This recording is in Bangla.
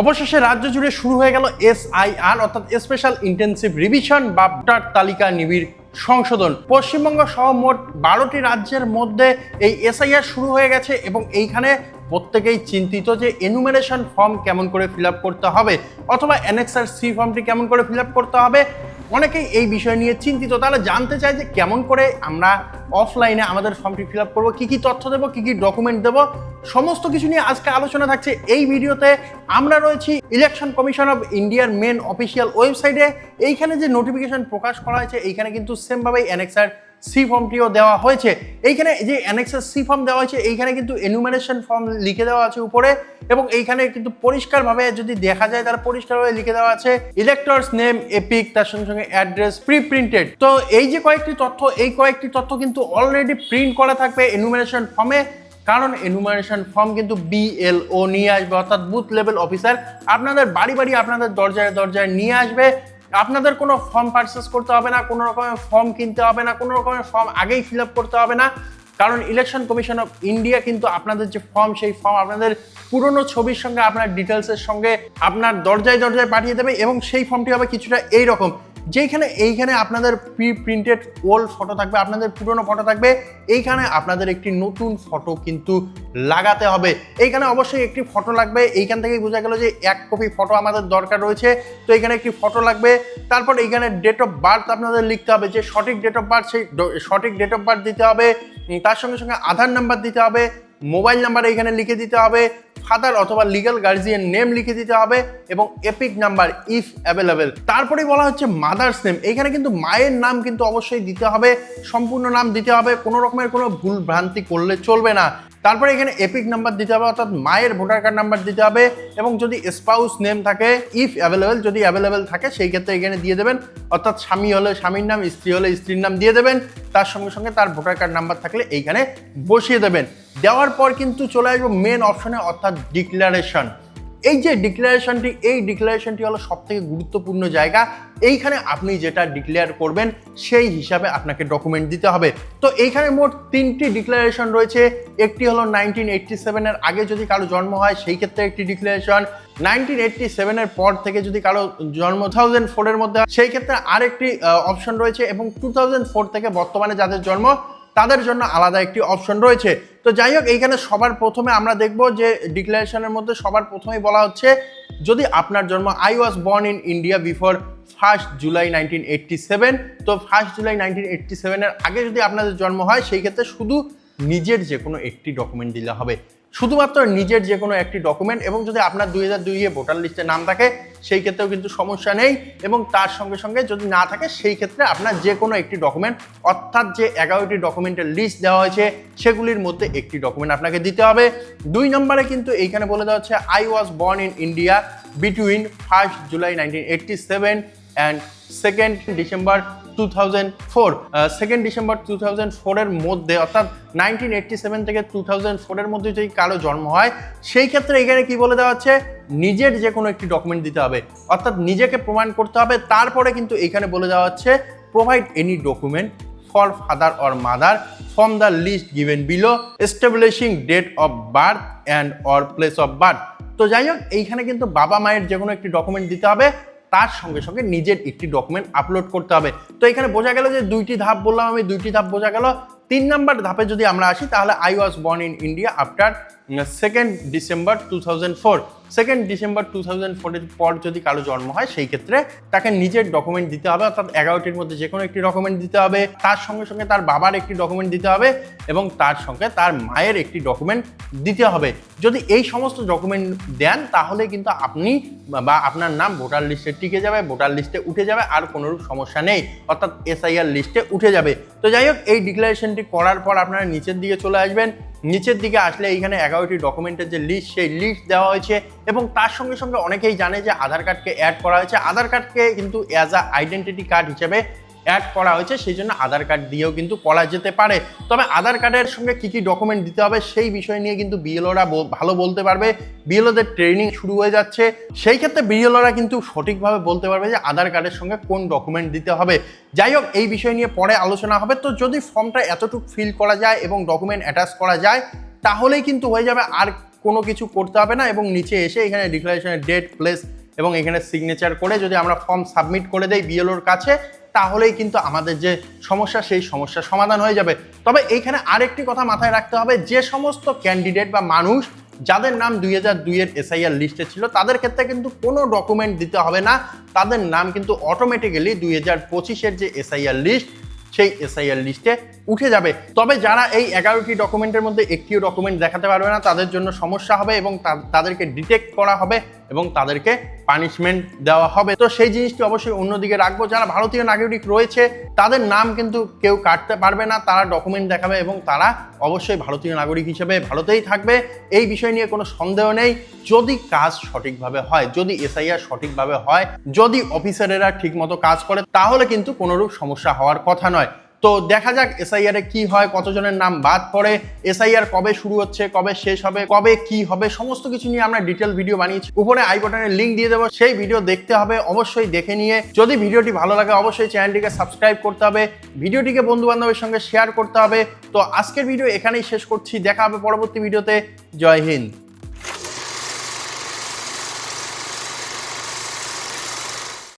অবশেষে রাজ্য জুড়ে শুরু হয়ে গেল এসআইআর, অর্থাৎ স্পেশাল ইন্টেন্সিভ রিভিশন বা ভোটার তালিকা নিবিড় সংশোধন। পশ্চিমবঙ্গ সহ মোট বারোটি রাজ্যের মধ্যে এই এসআইআর শুরু হয়ে গেছে এবং এইখানে প্রত্যেকেই চিন্তিত যে এনুমেরেশন ফর্ম কেমন করে ফিল করতে হবে অথবা অ্যানেক্সার সি ফর্মটি কেমন করে ফিল করতে হবে। অনেকেই এই বিষয় নিয়ে চিন্তিত। তারা জানতে চায় যে কেমন করে আমরা অফলাইনে আমাদের ফর্মটি ফিল আপ করব। কী কী তথ্য দেবো, কী কী ডকুমেন্ট দেবো, সমস্ত কিছু নিয়ে আজকে আলোচনা থাকছে এই ভিডিওতে। আমরা রয়েছি ইলেকশন কমিশন অফ ইন্ডিয়ার মেন অফিসিয়াল ওয়েবসাইটে এইখানে যে নোটিফিকেশন প্রকাশ করা হয়েছে, এইখানে কিন্তু সেমভাবেই অ্যানেক্সার সি ফর্মটিও দেওয়া হয়েছে। এইখানে যে অ্যানেক্সার সি ফর্ম দেওয়া হয়েছে, এইখানে কিন্তু এনুমারেশন ফর্ম লিখে দেওয়া আছে উপরে। এবং এইখানে কিন্তু পরিষ্কারভাবে যদি দেখা যায় তার পরিষ্কারভাবে লিখে দেওয়া আছে ইলেক্টরস নেম এপিক তার সঙ্গে সঙ্গে অ্যাড্রেস প্রি প্রিন্টেড তো এই যে কয়েকটি তথ্য, এই কয়েকটি তথ্য কিন্তু অলরেডি প্রিন্ট করা থাকবে এনুমারেশন ফর্মে কারণ এনুমারেশন ফর্ম কিন্তু বিএলও নিয়ে আসবে, অর্থাৎ বুথ লেভেল অফিসার আপনাদের বাড়ি বাড়ি আপনাদের দরজায় দরজায় নিয়ে আসবে। আপনাদের কোনো ফর্ম পারচেস করতে হবে না, কোনো রকমের ফর্ম কিনতে হবে না, কোনো রকমের ফর্ম আগেই ফিল আপ করতে হবে না। কারণ ইলেকশন কমিশন অফ ইন্ডিয়া কিন্তু আপনাদের যে ফর্ম সেই ফর্ম আপনাদের পুরনো ছবির সঙ্গে, আপনার ডিটেলসের সঙ্গে আপনার দরজায় দরজায় পাঠিয়ে দেবে এবং সেই ফর্মটি হবে কিছুটা এই রকম যেইখানে এইখানে আপনাদের প্রি প্রিন্টেড ওল্ড ফটো থাকবে, আপনাদের পুরনো ফটো থাকবে, এইখানে আপনাদের একটি নতুন ফটো কিন্তু লাগাতে হবে। এইখানে অবশ্যই একটি ফটো লাগবে, এইখান থেকেই বোঝা গেল যে এক কপি ফটো আমাদের দরকার রয়েছে। তো এখানে একটি ফটো লাগবে, তারপর এইখানে ডেট অফ বার্থ আপনাদের লিখতে হবে, যে সঠিক ডেট অফ বার্থ সেই সঠিক ডেট অফ বার্থ দিতে হবে তার সঙ্গে সঙ্গে আধার নাম্বার দিতে হবে মোবাইল নাম্বার এইখানে লিখে দিতে হবে ফাদার অথবা লিগাল গার্জিয়ান নেম লিখে দিতে হবে এবং এপিক নাম্বার ইফ অ্যাভেলেবেল তারপরেই বলা হচ্ছে মাদার্স নেম এখানে কিন্তু মায়ের নাম কিন্তু অবশ্যই দিতে হবে, সম্পূর্ণ নাম দিতে হবে, কোনো রকমের কোনো ভুল ভ্রান্তি করলে চলবে না। তারপরে এখানে এপিক নাম্বার দিতে হবে, অর্থাৎ মায়ের ভোটার কার্ড নাম্বার দিতে হবে এবং যদি স্পাউস নেম থাকে ইফ অ্যাভেলেবেল যদি অ্যাভেলেবেল থাকে, সেই ক্ষেত্রে এখানে দিয়ে দেবেন। অর্থাৎ স্বামী হলে স্বামীর নাম, স্ত্রী হলে স্ত্রীর নাম দিয়ে দেবেন। তার সঙ্গে সঙ্গে তার ভোটার কার্ড নাম্বার থাকলে এইখানে বসিয়ে দেবেন। দেওয়ার পর কিন্তু চলে আসব মেন অপশনে অর্থাৎ ডিক্লারেশন এই যে ডিক্লারেশনটি এই ডিক্লারেশনটি হলো সব থেকে গুরুত্বপূর্ণ জায়গা। এইখানে আপনি যেটা ডিক্লেয়ার করবেন, সেই হিসাবে আপনাকে ডকুমেন্ট দিতে হবে। তো এইখানে মোট তিনটি ডিক্লারেশন রয়েছে। একটি হলো নাইনটিন এইটটি সেভেনের আগে যদি কারও জন্ম হয়, সেই ক্ষেত্রে একটি ডিক্লারেশন নাইনটিন এইটটি সেভেনের পর থেকে যদি কারও জন্ম টু থাউজেন্ড ফোরের মধ্যে সেই ক্ষেত্রে আরেকটি অপশন রয়েছে এবং টু থাউজেন্ড ফোর থেকে বর্তমানে যাদের জন্ম, তাদের জন্য আলাদা একটি অপশন রয়েছে। তো যাই হোক, এইখানে সবার প্রথমে আমরা দেখব যে ডিক্লারেশনের মধ্যে সবার প্রথমেই বলা হচ্ছে, যদি আপনার জন্ম I was born in India before first July nineteen eighty seven তো ফার্স্ট জুলাই নাইনটিন এর সেভেনের আগে যদি আপনাদের জন্ম হয়, সেই ক্ষেত্রে শুধু নিজের যে কোনো একটি ডকুমেন্ট দিলে হবে। শুধুমাত্র নিজের যে কোনো একটি ডকুমেন্ট এবং যদি আপনার দুই হাজার দুইয়ে ভোটার লিস্টে নাম থাকে, সেই ক্ষেত্রেও কিন্তু সমস্যা নেই এবং তার সঙ্গে সঙ্গে যদি না থাকে, সেই ক্ষেত্রে আপনার যে কোনো একটি ডকুমেন্ট অর্থাৎ যে এগারোটি ডকুমেন্টের লিস্ট দেওয়া হয়েছে, সেগুলির মধ্যে একটি ডকুমেন্ট আপনাকে দিতে হবে। দুই নম্বরে কিন্তু এইখানে বলে দেওয়া হচ্ছে I was born in India between first July nineteen eighty seven and second December two thousand four second December two thousand ফোরের মধ্যে, অর্থাৎ নাইনটিন এইটটি সেভেন থেকে টু থাউজেন্ড ফোরের মধ্যে যদি কারও জন্ম হয়, সেই ক্ষেত্রে এখানে কি বলে দেওয়া হচ্ছে? নিজের যে কোনো একটি ডকুমেন্ট দিতে হবে। অর্থাৎ নিজেকে প্রমাণ করতে হবে। তারপরে কিন্তু এখানে বলে দেওয়া হচ্ছে provide any document for father or mother from the list given below establishing date of birth and or place of birth তো যাই হোক, এইখানে কিন্তু বাবা মায়ের যে কোনো একটি ডকুমেন্ট দিতে হবে। তার সঙ্গে সঙ্গে নিজের একটি ডকুমেন্ট আপলোড করতে হবে। তো এখানে বোঝা গেল যে দুইটি ধাপ বললাম আমি, দুইটি ধাপ বোঝা গেল। তিন নাম্বার ধাপে যদি আমরা আসি, তাহলে I was born in India after second December two thousand four second December two thousand ফোরের পর যদি কারও জন্ম হয়, সেই ক্ষেত্রে তাকে নিজের ডকুমেন্ট দিতে হবে, অর্থাৎ এগারোটির মধ্যে যে কোনো একটি ডকুমেন্ট দিতে হবে, তার সঙ্গে সঙ্গে তার বাবার একটি ডকুমেন্ট দিতে হবে এবং তার সঙ্গে তার মায়ের একটি ডকুমেন্ট দিতে হবে। যদি এই সমস্ত ডকুমেন্ট দেন, তাহলে কিন্তু আপনি বা আপনার নাম ভোটার লিস্টে টিকে যাবে ভোটার লিস্টে উঠে যাবে, আর কোনোরূপ সমস্যা নেই। অর্থাৎ এসআইআর লিস্টে উঠে যাবে। তো যাই হোক, এই ডিক্লারেশনটি করার পর আপনারা নিচের দিকে চলে আসবেন। নিচের দিকে আসলে এইখানে এগারোটি ডকুমেন্টের যে লিস্ট সেই লিস্ট দেওয়া হয়েছে এবং তার সঙ্গে সঙ্গে অনেকেই জানে যে আধার কার্ডকে অ্যাড করা হয়েছে। আধার কার্ডকে কিন্তু অ্যাজ আ আইডেন্টিটি কার্ড হিসেবে অ্যাড করা হয়েছে, সেই জন্য আধার কার্ড দিয়েও কিন্তু করা যেতে পারে। তবে আধার কার্ডের সঙ্গে কী কী ডকুমেন্ট দিতে হবে, সেই বিষয় নিয়ে কিন্তু বিএলওরা ভালো বলতে পারবে। বিএলওদের ট্রেনিং শুরু হয়ে যাচ্ছে। সেই ক্ষেত্রে বিএলওরা কিন্তু সঠিকভাবে বলতে পারবে যে আধার কার্ডের সঙ্গে কোন ডকুমেন্ট দিতে হবে। যাই হোক, এই বিষয় নিয়ে পরে আলোচনা হবে। তো যদি ফর্মটা এতটুকু ফিল করা যায় এবং ডকুমেন্ট অ্যাটাচ করা যায়, তাহলেই কিন্তু হয়ে যাবে আর কোনো কিছু করতে হবে না এবং নিচে এসে এখানে ডিক্লারেশনের ডেট প্লেস এবং এখানে সিগনেচার করে যদি আমরা ফর্ম সাবমিট করে দেই বিএলওর কাছে তাহলেই কিন্তু আমাদের যে সমস্যা, সেই সমস্যার সমাধান হয়ে যাবে। তবে এইখানে আরেকটি কথা মাথায় রাখতে হবে, যে সমস্ত ক্যান্ডিডেট বা মানুষ যাদের নাম দুই হাজার দুইয়ের এসআইআর লিস্টে ছিল, তাদের ক্ষেত্রে কিন্তু কোনো ডকুমেন্ট দিতে হবে না। তাদের নাম কিন্তু অটোমেটিক্যালি দুই হাজার পঁচিশের যে এসআইআর লিস্ট সেই এসআইআর লিস্টে উঠে যাবে। তবে যারা এই এগারোটি ডকুমেন্টের মধ্যে একটিও ডকুমেন্ট দেখাতে পারবে না, তাদের জন্য সমস্যা হবে এবং তাদেরকে ডিটেক্ট করা হবে। এবং তাদেরকে পানিশমেন্ট দেওয়া হবে। তো সেই জিনিসটি অবশ্যই অন্যদিকে রাখব। যারা ভারতীয় নাগরিক রয়েছে, তাদের নাম কিন্তু কেউ কাটতে পারবে না, তারা ডকুমেন্ট দেখাবে এবং তারা অবশ্যই ভারতীয় নাগরিক হিসেবে ভারতেই থাকবে। এই বিষয় নিয়ে কোনো সন্দেহ নেই। যদি কাজ সঠিকভাবে হয়, যদি এসআইআর সঠিকভাবে হয়, যদি অফিসারেরা ঠিকমতো কাজ করে, তাহলে কিন্তু কোনোরূপ সমস্যা হওয়ার কথা নয়। তো দেখা যাক এসআইআর এ কি হয়, কতজনের নাম বাদ পড়ে এসআইআর কবে শুরু হচ্ছে, কবে শেষ হবে, কবে কি হবে, সমস্ত কিছু নিয়ে আমরা ডিটেল ভিডিও বানিয়েছি। উপরে আই বাটনের লিঙ্ক দিয়ে দেবো, সেই ভিডিও দেখতে হবে, অবশ্যই দেখে নিয়ে। যদি ভিডিওটি ভালো লাগে, অবশ্যই চ্যানেলটিকে সাবস্ক্রাইব করতে হবে ভিডিওটিকে বন্ধু বান্ধবের সঙ্গে শেয়ার করতে হবে। তো আজকের ভিডিও এখানেই শেষ করছি, দেখা হবে পরবর্তী ভিডিওতে জয় হিন্দ।